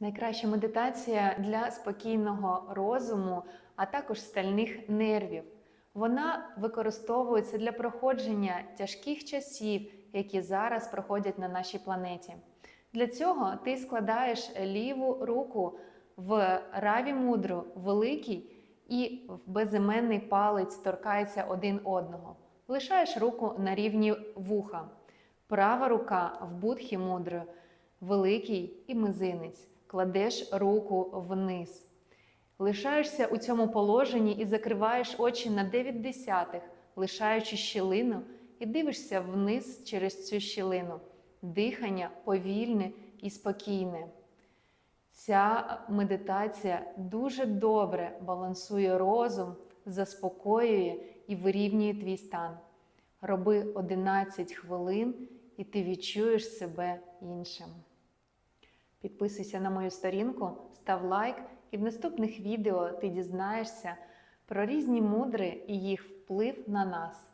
Найкраща медитація для спокійного розуму, а також стальних нервів. Вона використовується для проходження тяжких часів, які зараз проходять на нашій планеті. Для цього ти складаєш ліву руку в раві мудру великий і в безіменний палець торкається один одного. Лишаєш руку на рівні вуха. Права рука в будхі мудру, великий і мизинець. Кладеш руку вниз. Лишаєшся у цьому положенні і закриваєш очі на 9 десятих, лишаючи щілину, і дивишся вниз через цю щілину. Дихання повільне і спокійне. Ця медитація дуже добре балансує розум, заспокоює і вирівнює твій стан. Роби 11 хвилин, і ти відчуєш себе іншим. Підписуйся на мою сторінку, став лайк, і в наступних відео ти дізнаєшся про різні мудри і їх вплив на нас.